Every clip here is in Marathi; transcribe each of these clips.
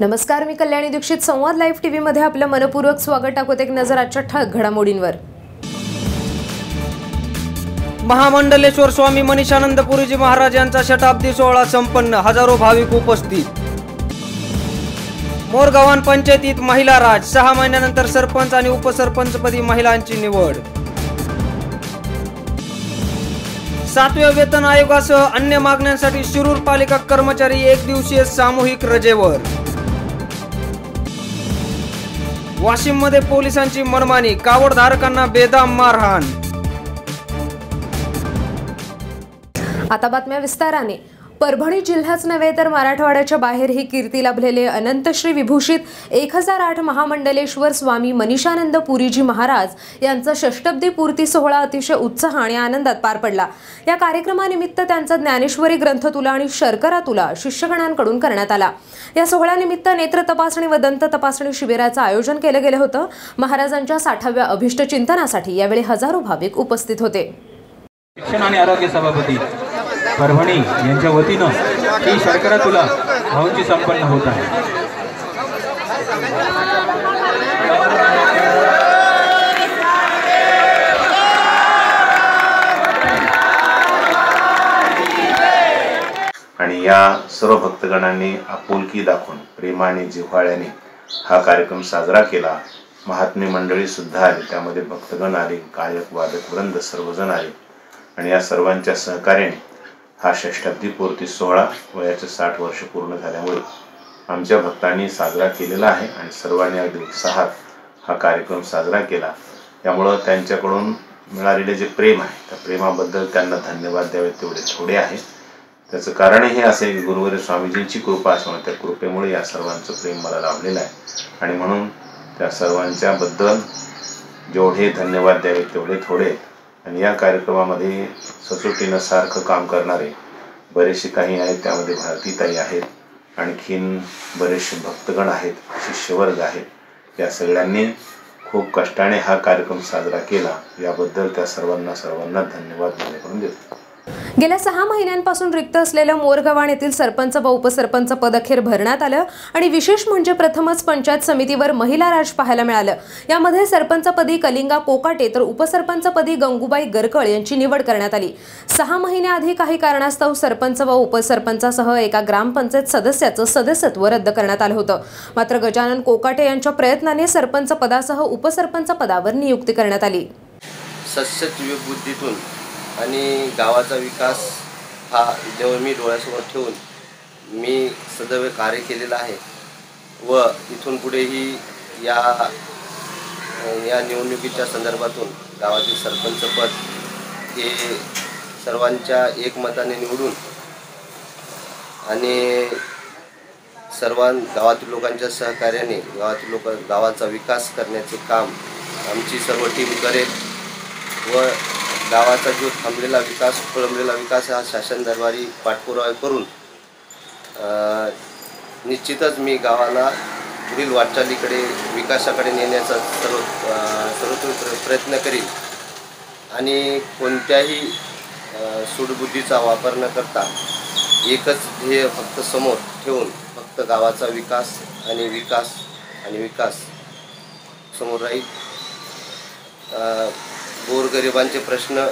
नमस्कार मी कल्याणी दीक्षित. संवाद लाईव्ह टी व्हीमध्ये आपलं मनपूर्वक स्वागत टाकत एक नजर आजच्या ठळक घडामोडींवर. महामंडलेश्वर स्वामी मनीषानंद पुरीजी महाराज यांचा शताब्दी सोहळा संपन्न. हजारो भाविक उपस्थित. मोरगव्हाण पंचायतीत महिला राज. सहा महिन्यानंतर सरपंच आणि उपसरपंचपदी महिलांची निवड. सातव्या वेतन आयोगासह अन्य मागण्यांसाठी शिरूर पालिका कर्मचारी एक दिवसीय सामूहिक रजेवर. वाशिममध्ये पोलिसांची मनमानी कावडधारकांना बेदाम मारहाण. आता बातम्या विस्ताराने. परभणी जिल्हाच नव्हे तर मराठवाड्याच्या बाहेरही कीर्ती लाभलेले अनंत श्री विभूषित एक हजार आठ महामंडलेश्वर स्वामी मनीषानंद पुरीजी महाराज यांचा षष्टब्दी पूर्ती सोहळा अतिशय उत्साह आणि आनंदात पार पडला. या कार्यक्रमानिमित्त त्यांचा ज्ञानेश्वरी ग्रंथ तुला आणि शर्करा तुला शिष्यगणांकडून करण्यात आला. या सोहळ्यानिमित्त नेत्र तपासणी व दंत तपासणी शिबिराचं आयोजन केलं गेलं होतं. महाराजांच्या साठाव्या अभिष्ट चिंतनासाठी यावेळी हजारो भाविक उपस्थित होते. शिक्षण आणि आरोग्य सभापती परभणी यांच्या वतीनं ही शर्करा तुला भाऊंची संपन्न होत आहे. आणि या सर्व भक्तगणांनी आपुलकी दाखवून प्रेमाने जिव्हाळ्याने हा कार्यक्रम साजरा केला. महात्मे मंडळी सुद्धा आली. त्यामध्ये भक्तगण आले गायक वादक वृंद सर्वजण आले. आणि या सर्वांच्या सहकार्याने हा षष्टाब्दी पूर्ती सोहळा वयाचे साठ वर्ष पूर्ण झाल्यामुळे आमच्या भक्तांनी साजरा केलेला आहे आणि सर्वांनी अगदी उत्साहात हा कार्यक्रम साजरा केला. त्यामुळं त्यांच्याकडून मिळालेले जे प्रेम आहे त्या प्रेमाबद्दल त्यांना धन्यवाद द्यावे तेवढे थोडे आहे. त्याचं कारण हे असे की गुरुवारी स्वामीजींची कृपा असणं त्या कृपेमुळे या सर्वांचं प्रेम मला लाभलेलं आहे. आणि म्हणून त्या सर्वांच्याबद्दल जेवढे धन्यवाद द्यावे तेवढे थोडे आणि या कार्यक्रमामध्ये सचोटीनं सारखं काम करणारे बरेचसे काही आहेत त्यामध्ये भारतीताई आहेत आणखीन बरेचसे भक्तगण आहेत शिष्यवर्ग आहेत. या सगळ्यांनी खूप कष्टाने हा कार्यक्रम साजरा केला. याबद्दल त्या सर्वांना सर्वांना धन्यवाद माझ्याकडून देतो. गेल्या सहा महिन्यांपासून रिक्त असलेलं मोरगव्हाण येथील सरपंच व उपसरपंच पद अखेर भरण्यात आलं आणि विशेष म्हणजे प्रथमच पंचायत समितीवर महिला राज पाहायला मिळालं. यामध्ये सरपंचपदी कलिंगा कोकाटे तर उपसरपंचपदी गंगूबाई गरकळ यांची निवड करण्यात आली. सहा महिन्याआधी काही कारणास्तव सरपंच व उपसरपंचासह एका ग्रामपंचायत सदस्याचं सदस्यत्व रद्द करण्यात आलं होतं. मात्र गजानन कोकाटे यांच्या प्रयत्नाने सरपंच पदासह उपसरपंच पदावर नियुक्ती करण्यात आली. सस्यबुद्धीतून आणि गावाचा विकास हा जेव्हा मी डोळ्यासमोर ठेवून मी सदैव कार्य केलेलं आहे व इथून पुढेही या या निवडणुकीच्या संदर्भातून गावातील सरपंचपद हे सर्वांच्या एकमताने निवडून आणि सर्वां गावातील लोकांच्या सहकार्याने गावातील लोक गावाचा विकास करण्याचे काम आमची सर्व टीम करेल व गावाचा जो थांबलेला विकास खोळंबलेला विकास हा शासन दरबारी पाठपुरावा करून निश्चितच मी गावाला पुढील वाटचालीकडे विकासाकडे नेण्याचा सर्व सर्वोत्तम प्रयत्न करील आणि कोणत्याही सुडबुद्धीचा वापर न करता एकच ध्येय फक्त समोर ठेवून फक्त गावाचा विकास आणि विकास आणि विकास समोर राहील. गोरगरिबांचे प्रश्न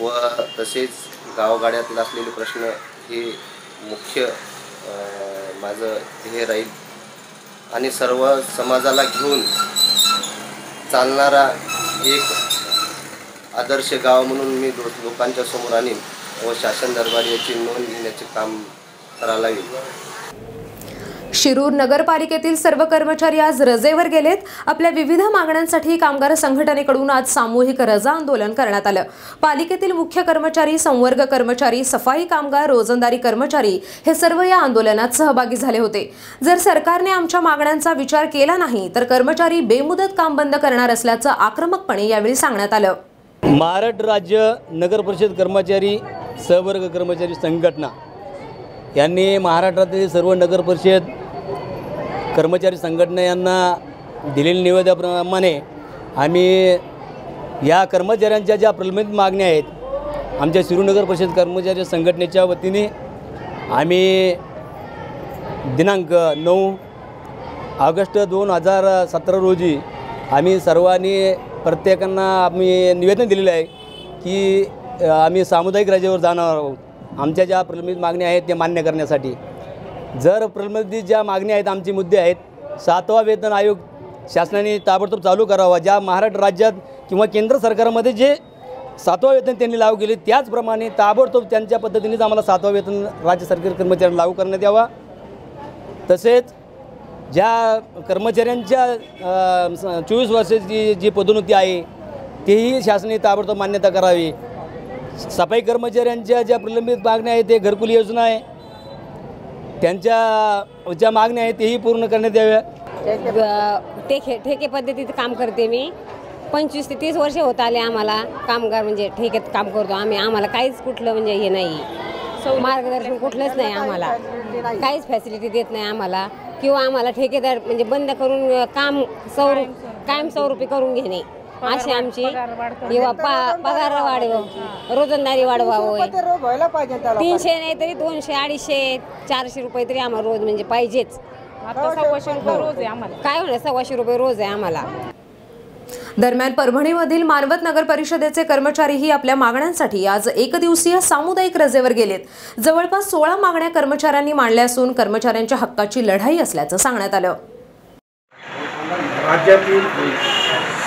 व तसेच गावगाड्यात असलेले प्रश्न हे मुख्य माझं ध्येय राहील. आणि सर्व समाजाला घेऊन चालणारा एक आदर्श गाव म्हणून मी लोकांच्या समोर आणीन व शासन दरबार याची नोंद घेण्याचे काम करायला येईल. शिरूर नगरपालिकेतील सर्व कर्मचारी आज रजेवर गेलेत. आपल्या विविध मागण्यांसाठी कामगार संघटनेकडून आज सामूहिक रजा आंदोलन करण्यात आलं. पालिकेतील मुख्य कर्मचारी संवर्ग कर्मचारी सफाई कामगार रोजंदारी कर्मचारी हे सर्व या आंदोलनात सहभागी झाले होते. जर सरकारने आमच्या मागण्यांचा विचार केला नाही तर कर्मचारी बेमुदत काम बंद करणार असल्याचं आक्रमकपणे यावेळी सांगण्यात आलं. महाराष्ट्र राज्य नगर परिषद कर्मचारी सहवर्ग कर्मचारी संघटना यांनी महाराष्ट्रातील सर्व नगर परिषद कर्मचारी संघटना यांना दिलेल्या निवेदनाप्रमाणे आम्ही या कर्मचाऱ्यांच्या ज्या प्रलंबित मागण्या आहेत आमच्या श्रीनगर परिषद कर्मचारी संघटनेच्या वतीने आम्ही दिनांक नऊ ऑगस्ट दोन हजार सतरा रोजी आम्ही सर्वांनी प्रत्येकांना आम्ही निवेदन दिलेलं आहे की आम्ही सामुदायिक रजेवर जाणार आहोत. आमच्या ज्या प्रलंबित मागण्या आहेत त्या मान्य करण्यासाठी. जर प्रलंबित ज्या मागण्या आहेत आमचे मुद्दे आहेत सातवा वेतन आयोग शासनाने ताबडतोब चालू करावा. ज्या महाराष्ट्र राज्यात किंवा केंद्र सरकारमध्ये जे सातवा वेतन त्यांनी लागू केले त्याचप्रमाणे ताबडतोब त्यांच्या पद्धतीनेच आम्हाला सातवा वेतन राज्य सरकारी कर्मचाऱ्यांना लागू करण्यात यावा. तसेच ज्या कर्मचाऱ्यांच्या चोवीस वर्षाची जी पदोन्नती आहे तेही शासनाने ताबडतोब मान्यता करावी. सफाई कर्मचाऱ्यांच्या ज्या प्रलंबित मागण्या आहेत ते घरकुल योजना आहे त्यांच्या ज्या मागण्या आहेत तेही पूर्ण करण्यात याव्या. ठेके ठेके पद्धतीचं काम करते मी. पंचवीस ते तीस वर्ष होत आले आम्हाला कामगार म्हणजे ठेक्यात काम करतो आम्ही. आम्हाला काहीच कुठलं म्हणजे हे नाही. मार्गदर्शन कुठलंच नाही आम्हाला. काहीच फॅसिलिटी देत नाही आम्हाला. किंवा आम्हाला ठेकेदार म्हणजे बंद करून काम स्वरूपी करून घेणे. अशी आमची किंवा पा पगार वाढव रोजंदारी वाढवावं तीनशे नाही तरी दोनशे अडीचशे चारशे रुपये तरी आम्हाला रोज म्हणजे पाहिजेच. काय होणार सव्वाशे रुपये रोज आहे आम्हाला. दरम्यान परभणीमधील मानवत नगर परिषदेचे कर्मचारीही आपल्या मागण्यांसाठी आज एक दिवसीय सामुदायिक रजेवर गेलेत. जवळपास सोळा मागण्या कर्मचाऱ्यांनी मांडल्या असून कर्मचाऱ्यांच्या हक्काची लढाई असल्याचं सांगण्यात आलं. राज्यातील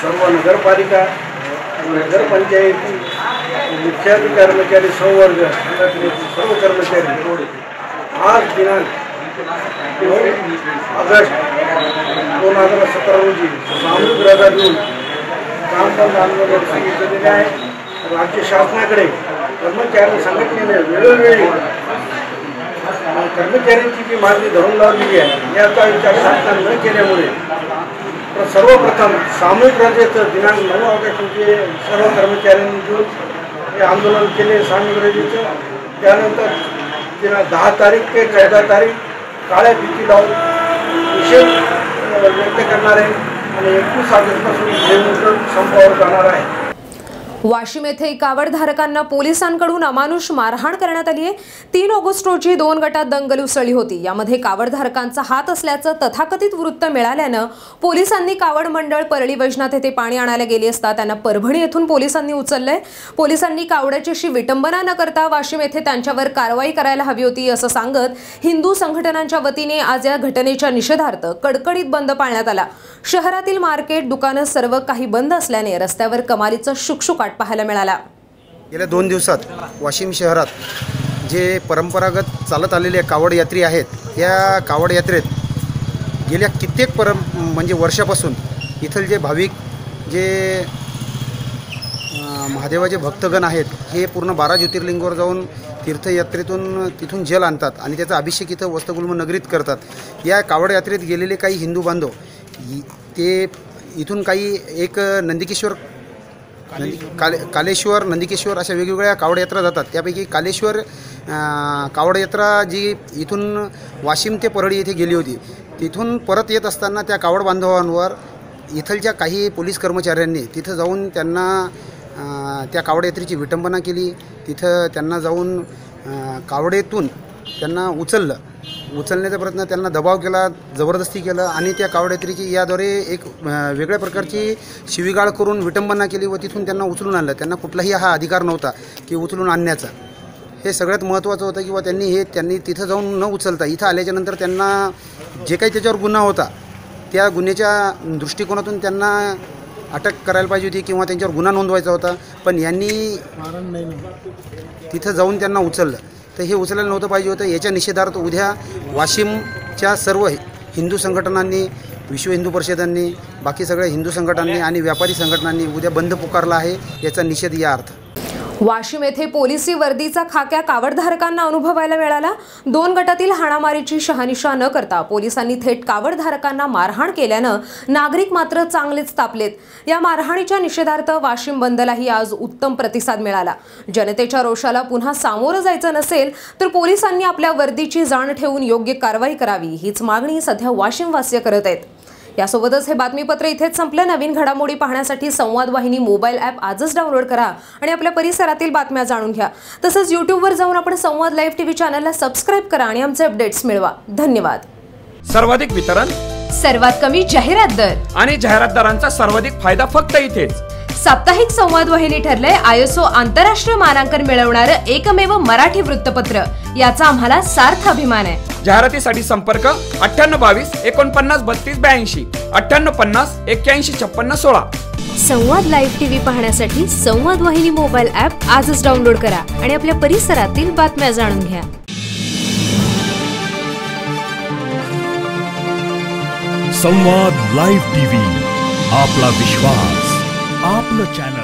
सर्व नगरपालिका नगरपंचायती मुख्याधी कर्मचारी संवर्ग सर्व कर्मचारी आज दिनांक नऊ ऑगस्ट दोन हजार सतरा रोजी सामूहिक रजा देऊन काम बंद आंदोलन सांगितलेले आहे. राज्य शासनाकडे कर्मचारी संघटनेने वेळोवेळी कर्मचाऱ्यांची जी मागणी धरून लावलेली आहे याचा विचार शासनाने न केल्यामुळे सर्वप्रथम सामूहिक रजेचं दिनांक नऊ ऑगस्ट रोजी सर्व कर्मचाऱ्यांनी घेऊन हे आंदोलन केले सामूहिक रजेचं. त्यानंतर दिनांक दहा तारीख ते चौदा तारीख काळ्या भीती लावून निषेध व्यक्त करणार आहे आणि एकवीस ऑगस्टपासून हे मुद्दल संपावर जाणार आहे. वाशिम येथे कावडधारकांना पोलिसांकडून अमानुष मारहाण करण्यात आली आहे. तीन ऑगस्ट रोजी दोन गटात दंगल उसळली होती. यामध्ये कावडधारकांचा हात असल्याचं तथाकथित वृत्त मिळाल्यानं पोलिसांनी कावड मंडळ परळी वैजनाथ येथे पाणी आणायला गेली असता त्यांना परभणी येथून पोलिसांनी उचललंय. पोलिसांनी कावड्याची अशी विटंबना न करता वाशिम येथे त्यांच्यावर कारवाई करायला हवी होती असं सांगत हिंदू संघटनांच्या वतीने आज या घटनेच्या निषेधार्थ कडकडीत बंद पाळण्यात आला. शहरातील मार्केट दुकानं सर्व काही बंद असल्याने रस्त्यावर कमालीचं शुकशुकाट पाहायला मिळाला. गेल्या दोन दिवसात वाशिम शहरात जे परंपरागत चालत आलेले कावड यात्री आहेत या कावड यात्रेत गेल्या कित्येक परं म्हणजे वर्षापासून इथल जे भाविक जे महादेवाचे भक्तगण आहेत हे पूर्ण बारा ज्योतिर्लिंगावर जाऊन तीर्थयात्रेतून तिथून जल आणतात आणि त्याचा अभिषेक इथं वस्तगुल्म नगरीत करतात. या कावड यात्रेत गेलेले काही हिंदू बांधव इ- ते इथून काही एक नंदिकेश्वर नंदी काले कालेश्वर नंदिकेश्वर अशा वेगवेगळ्या कावड यात्रा जातात. त्यापैकी कालेश्वर कावड यात्रा जी इथून वाशिम ते परळी येथे गेली होती. तिथून परत येत असताना त्या कावड बांधवांवर इथलच्या काही पोलीस कर्मचाऱ्यांनी तिथं जाऊन त्यांना त्या कावड यात्रेची विटंबना केली. तिथं त्यांना जाऊन कावडेतून त्यांना उचललं. उचलण्याचा प्रयत्न त्यांना दबाव केला जबरदस्ती केलं आणि त्या कावडयात्रेची याद्वारे एक वेगळ्या प्रकारची शिवीगाळ करून विटंबना केली व तिथून त्यांना उचलून आणलं. त्यांना कुठलाही हा अधिकार नव्हता की उचलून आणण्याचा. हे सगळ्यात महत्त्वाचं होतं किंवा त्यांनी हे त्यांनी तिथं जाऊन न उचलता इथं आल्याच्यानंतर त्यांना जे काही त्याच्यावर गुन्हा होता त्या गुन्ह्याच्या दृष्टिकोनातून त्यांना अटक करायला पाहिजे होती किंवा त्यांच्यावर गुन्हा नोंदवायचा होता. पण यांनी तिथं जाऊन त्यांना उचललं. तर हे उचलायला नव्हतं पाहिजे होतं. याच्या निषेधार्थ उद्या वाशिमच्या सर्व हिंदू संघटनांनी विश्व हिंदू परिषदांनी बाकी सगळ्या हिंदू संघटनांनी आणि व्यापारी संघटनांनी उद्या बंद पुकारला आहे याचा निषेध या अर्थ वाशिम येथे पोलिसी वर्दीचा खाक्या कावडधारकांना अनुभवायला मिळाला. दोन गटातील हाणामारीची शहानिशा न करता पोलिसांनी थेट कावडधारकांना मारहाण केल्यानं नागरिक मात्र चांगलेच तापलेत. या मारहाणीच्या निषेधार्थ वाशिम बंदलाही आज उत्तम प्रतिसाद मिळाला. जनतेच्या रोषाला पुन्हा सामोरं जायचं नसेल तर पोलिसांनी आपल्या वर्दीची जाण ठेवून योग्य कारवाई करावी. हीच मागणी सध्या वाशिमवासीय करत आहेत. यासोबतच हे बातमीपत्र इथेच संपलं. नवीन घडामोडी पाहण्यासाठी संवाद वाहिनी मोबाईल ॲप आजच डाउनलोड करा आणि आपल्या परिसरातील बातम्या जाणून घ्या. तसंच यूट्यूबवर जाऊन आपण संवाद लाईव्ह टीव्ही चॅनलला सबस्क्राईब करा आणि आमचे अपडेट्स मिळवा. धन्यवाद. सर्वाधिक वितरण सर्वात कमी जाहिरात दर. आणि जाहिरातदारांचा सर्वाधिक फायदा फक्त इथेच. साप्ताहिक संवाद वाहिनी ठरलंय आयएसओ आंतरराष्ट्रीय मानांकन मिळवणारं एकमेव मराठी वृत्तपत्र. याचा आम्हाला सार्थ अभिमान आहे. जाहिरातीसाठी संपर्क अठ्ठ्याण्णव बावीस एकोणपन्नास बत्तीस ब्याऐंशी. अठ्ठ्याण्णव पन्नास एक्क्याऐंशी छप्पन्न सोळा. संवाद लाईव्ह टीव्ही पाहण्यासाठी संवाद वाहिनी मोबाईल ऍप आजच डाउनलोड करा आणि आपल्या परिसरातील बातम्या जाणून घ्या. संवाद लाईव्ह टीव्ही आपला विश्वास. आपलं चॅनल